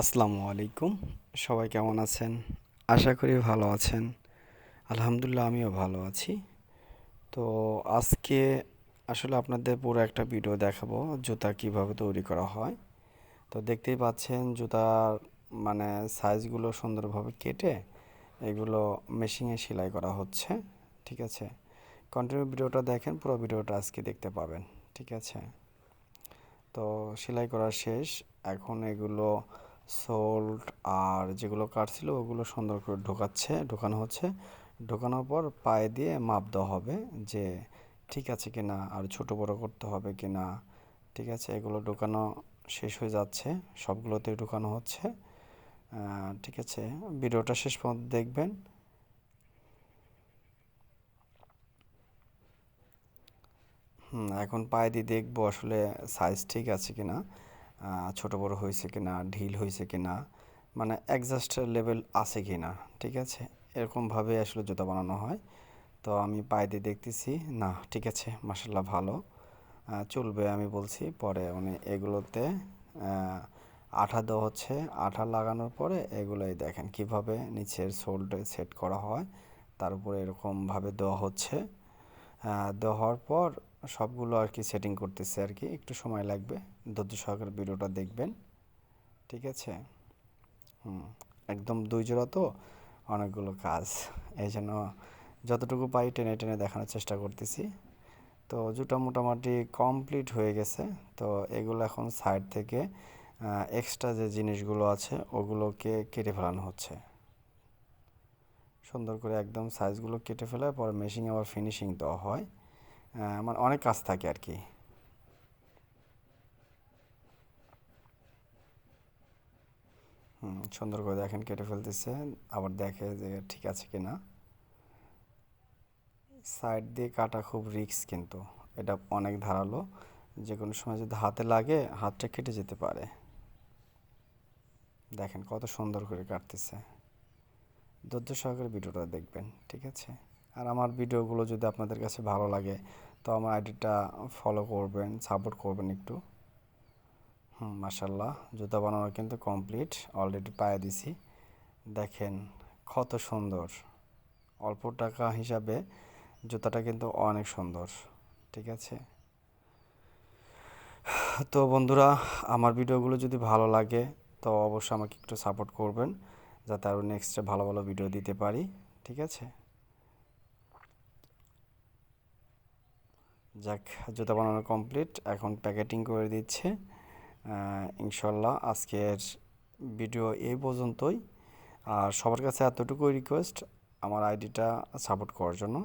আসসালামু আলাইকুম। সবাই কেমন আছেন? আশা করি ভালো আছেন। আলহামদুলিল্লাহ আমিও ভালো আছি। তো আজকে আসলে আপনাদের পুরো একটা ভিডিও দেখাবো, জুতা কীভাবে তৈরি করা হয়। তো দেখতেই পাচ্ছেন জুতার মানে সাইজগুলো সুন্দরভাবে কেটে এগুলো মেশিনে সেলাই করা হচ্ছে, ঠিক আছে? কন্টিনিউ ভিডিওটা দেখেন, পুরো ভিডিওটা আজকে দেখতে পাবেন, ঠিক আছে? তো সেলাই করা শেষ, এখন এগুলো সোল্ট আর যেগুলো কাটছিল ওগুলো সুন্দর করে ঢোকাচ্ছে, ঢোকানো হচ্ছে। ঢোকানোর পর পায়ে দিয়ে মাপ দেওয়া হবে যে ঠিক আছে কি না আর ছোটো বড়ো করতে হবে কি না ঠিক আছে, এগুলো ঢোকানো শেষ হয়ে যাচ্ছে, সবগুলোতে ঢোকানো হচ্ছে। ঠিক আছে, ভিডিওটা শেষ পর্যন্ত দেখবেন। হুম, এখন পায়ে দিয়ে দেখব আসলে সাইজ ঠিক আছে কি না ছোটো বড়ো হয়েছে কি না ঢিল হয়েছে কি না মানে অ্যাডজাস্ট লেভেল আছে কি না ঠিক আছে? এরকমভাবে আসলে জুতা বানানো হয়। তো আমি পায়ে দিয়ে দেখতেছি, না, ঠিক আছে মাসাল্লাহ ভালো। চলবে আমি বলছি, পরে মানে এগুলোতে আঠা দেওয়া হচ্ছে। আঠা লাগানোর পরে এগুলোই দেখেন কীভাবে নিচের সোলটা সেট করা হয়। তার উপরে এরকমভাবে দেওয়া হচ্ছে। দেওয়া হওয়ার পর সবগুলো আর কি সেটিং করতেছে আর কি। একটু সময় লাগবে, ধৈর্য সহকারে ভিডিওটা দেখবেন। ঠিক আছে? হুম, একদম দুই জোড়া তো, অনেকগুলো কাজ। এই জন্য যতটুকু পাই টেনে টেনে দেখানোর চেষ্টা করতেছি। তো জুটা মোটামুটি কমপ্লিট হয়ে গেছে। তো এগুলো এখন সাইড থেকে এক্সট্রা যে জিনিসগুলো আছে, ওগুলোকে কেটে ফেলানো হচ্ছে। সুন্দর করে একদম সাইজগুলো কেটে ফেলে, পরে মেশিং আবার ফিনিশিং দেওয়া হয়। মানে অনেক কাজ থাকে আর কি। হুম, সুন্দর করে দেখেন, কেটে ফেলতেছে। আবার দেখে যে ঠিক আছে কি না সাইড দিয়ে কাটা খুব রিক্স কিন্তু। এটা অনেক ধারালো। যে কোনো সময় যদি হাতে লাগে, হাতটা কেটে যেতে পারে। দেখেন কত সুন্দর করে কাটতেছে। ধৈর্য সহকারে ভিডিওটা দেখবেন, ঠিক আছে? আর আমার ভিডিওগুলো যদি আপনাদের কাছে ভালো লাগে, তো আমার আইডিটা ফলো করবেন সাপোর্ট করবেন একটু। হুম মাসাল্লাহ জুতা বানানো কিন্তু কমপ্লিট অলরেডি পায়ে দিছি। দেখেন কত সুন্দর। অল্প টাকা হিসাবে জুতাটা কিন্তু অনেক সুন্দর, ঠিক আছে? তো বন্ধুরা, আমার ভিডিওগুলো যদি ভালো লাগে, তো অবশ্যই আমাকে একটু সাপোর্ট করবেন, যাতে আরও নেক্সটে ভালো ভালো ভিডিও দিতে পারি, ঠিক আছে? যাক, জুতা বানানো কমপ্লিট এখন প্যাকেটিং করে দিচ্ছে। ইনশাল্লাহ আজকের ভিডিও এই পর্যন্তই। আর সবার কাছে এতটুকুই রিকোয়েস্ট আমার আইডিটা সাপোর্ট করার জন্য।